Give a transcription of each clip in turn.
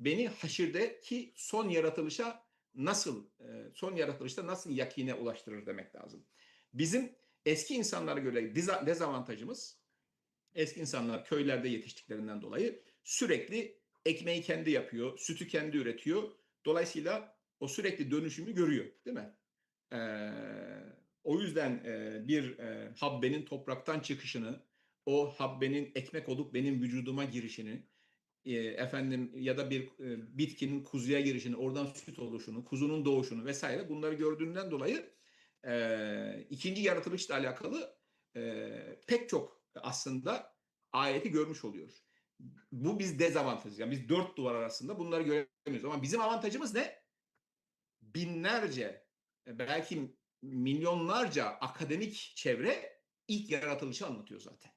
beni haşirdeki son yaratılışa nasıl e, son yaratılışta nasıl yakine ulaştırır demek lazım. Bizim eski insanlara göre dezavantajımız eski insanlar köylerde yetiştiklerinden dolayı sürekli ekmeği kendi yapıyor, sütü kendi üretiyor. Dolayısıyla o sürekli dönüşümü görüyor, değil mi? Ee, o yüzden e, bir e, habbenin topraktan çıkışını, o habbenin ekmek olup benim vücuduma girişini, e, efendim ya da bir e, bitkinin kuzuya girişini, oradan süt oluşunu, kuzunun doğuşunu vesaire bunları gördüğünden dolayı e, ikinci yaratılışla alakalı e, pek çok aslında ayeti görmüş oluyor. Bu biz dezavantajız. Yani biz dört duvar arasında bunları göremiyoruz. Ama bizim avantajımız ne? Binlerce, e, belki milyonlarca akademik çevre ilk yaratılışı anlatıyor zaten.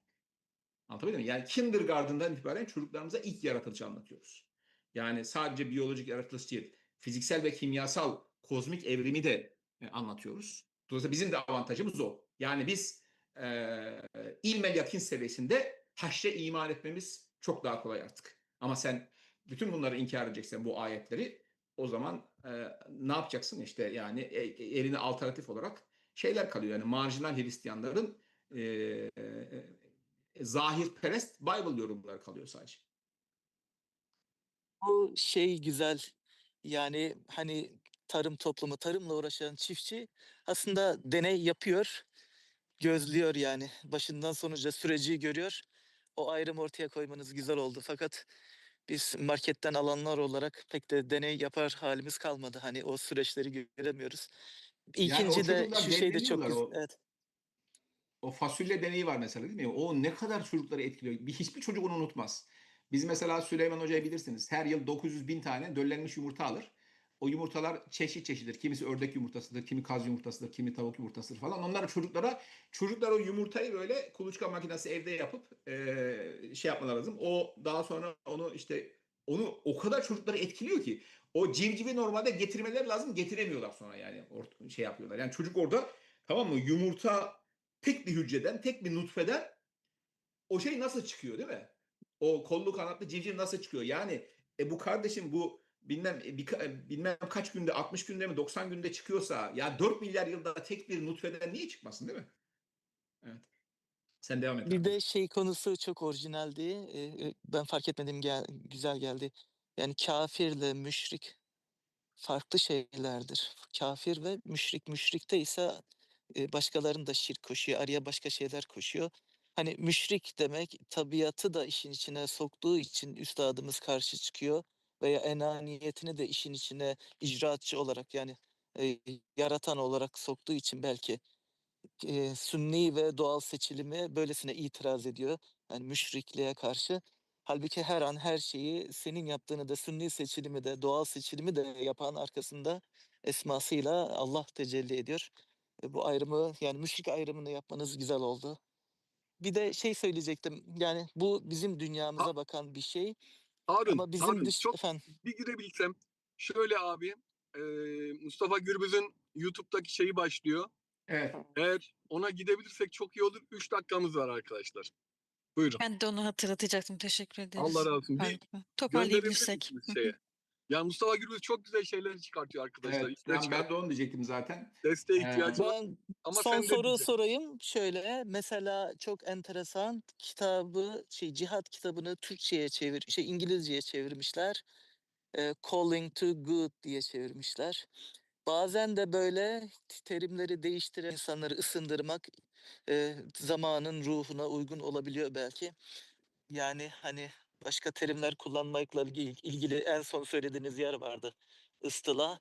Anlatabildim mi? Yani kindergarten'dan itibaren çocuklarımıza ilk yaratılışı anlatıyoruz. Yani sadece biyolojik yaratılış değil, fiziksel ve kimyasal kozmik evrimi de e, anlatıyoruz. Dolayısıyla bizim de avantajımız o. Yani biz e, ilmel yakin seviyesinde haşre iman etmemiz çok daha kolay artık. Ama sen bütün bunları inkar edeceksen bu ayetleri o zaman e, ne yapacaksın işte yani e, eline alternatif olarak şeyler kalıyor. Yani marjinal Hristiyanların e, zahirperest Bible yorumları kalıyor sadece. Bu şey güzel. Yani hani tarım toplumu, tarımla uğraşan çiftçi aslında deney yapıyor, gözlüyor yani. Başından sonuca süreci görüyor. O ayrım ortaya koymanız güzel oldu. Fakat biz marketten alanlar olarak pek de deney yapar halimiz kalmadı. Hani o süreçleri göremiyoruz. Yani İkinci de çocuklar şu şey de çok güzel. Evet. O fasulye deneyi var mesela değil mi? O ne kadar çocukları etkiliyor. Bir, hiçbir çocuk onu unutmaz. Biz mesela Süleyman Hoca'yı bilirsiniz. Her yıl 900 bin tane döllenmiş yumurta alır. O yumurtalar çeşit çeşittir. Kimisi ördek yumurtasıdır, kimi kaz yumurtasıdır, kimi tavuk yumurtasıdır falan. Onlar çocuklara, çocuklar o yumurtayı böyle kuluçka makinesi evde yapıp eee, şey yapmaları lazım. O daha sonra onu işte onu o kadar çocukları etkiliyor ki o civcivi normalde getirmeleri lazım getiremiyorlar sonra yani şey yapıyorlar. Yani çocuk orada tamam mı yumurta tek bir hücreden, tek bir nutfeden o şey nasıl çıkıyor değil mi? O kollu kanatlı civciv nasıl çıkıyor? Yani e, bu kardeşim bu bilmem e, bir, e, bilmem kaç günde 60 günde mi 90 günde çıkıyorsa ya 4 milyar yılda tek bir nutfeden niye çıkmasın değil mi? Evet. Sen devam et. Bir de şey konusu çok orijinaldi. E, ben fark etmedim gel, güzel geldi. Yani kafirle müşrik farklı şeylerdir. Kafir ve müşrik. Müşrikte ise e, da şirk koşuyor. Araya başka şeyler koşuyor. Hani müşrik demek tabiatı da işin içine soktuğu için üstadımız karşı çıkıyor. Veya enaniyetini de işin içine icraatçı olarak yani e, yaratan olarak soktuğu için belki e, sünni ve doğal seçilime böylesine itiraz ediyor. Yani müşrikliğe karşı. Halbuki her an her şeyi senin yaptığını da sünni seçilimi de doğal seçilimi de yapan arkasında esmasıyla Allah tecelli ediyor. Bu ayrımı yani müşrik ayrımını yapmanız güzel oldu. Bir de şey söyleyecektim. Yani bu bizim dünyamıza bakan bir şey. Harun, Ama bizim Harun dış çok efendim bir girebilsem. Şöyle abi, e, Mustafa Gürbüz'ün YouTube'daki şeyi başlıyor. Evet. Eğer ona gidebilirsek çok iyi olur. 3 dakikamız var arkadaşlar. Buyurun. Ben de onu hatırlatacaktım. Teşekkür ederiz. Allah razı olsun. Bir Harika. gönderebilir Toparlayabilirsek. misiniz şeye? Ya Mustafa Gürbüz çok güzel şeyler çıkartıyor arkadaşlar. Evet. İçine Ben, de onu diyecektim zaten. desteğe Ee, ihtiyacı var. ben Ama Son soru diyeceksin. sorayım. Şöyle mesela çok enteresan kitabı şey cihat kitabını Türkçe'ye çevir şey İngilizce'ye çevirmişler. Ee, Calling to Good diye çevirmişler. Bazen de böyle terimleri değiştiren insanları ısındırmak e, zamanın ruhuna uygun olabiliyor belki. Yani hani başka terimler kullanmakla ilgili, en son söylediğiniz yer vardı. Istıla.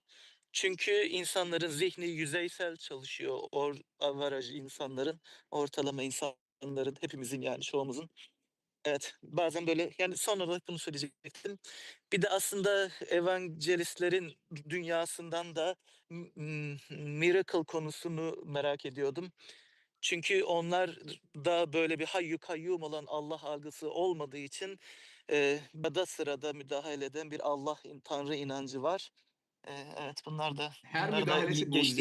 Çünkü insanların zihni yüzeysel çalışıyor. Or, avaraj insanların, ortalama insanların, hepimizin yani çoğumuzun. Evet, bazen böyle yani son olarak bunu söyleyecektim. Bir de aslında evangelistlerin dünyasından da miracle konusunu merak ediyordum. Çünkü onlar da böyle bir hayyu kayyum olan Allah algısı olmadığı için e, da sırada müdahale eden bir Allah, Tanrı inancı var. E, evet bunlar da Her bunlar da müdahalesi geçti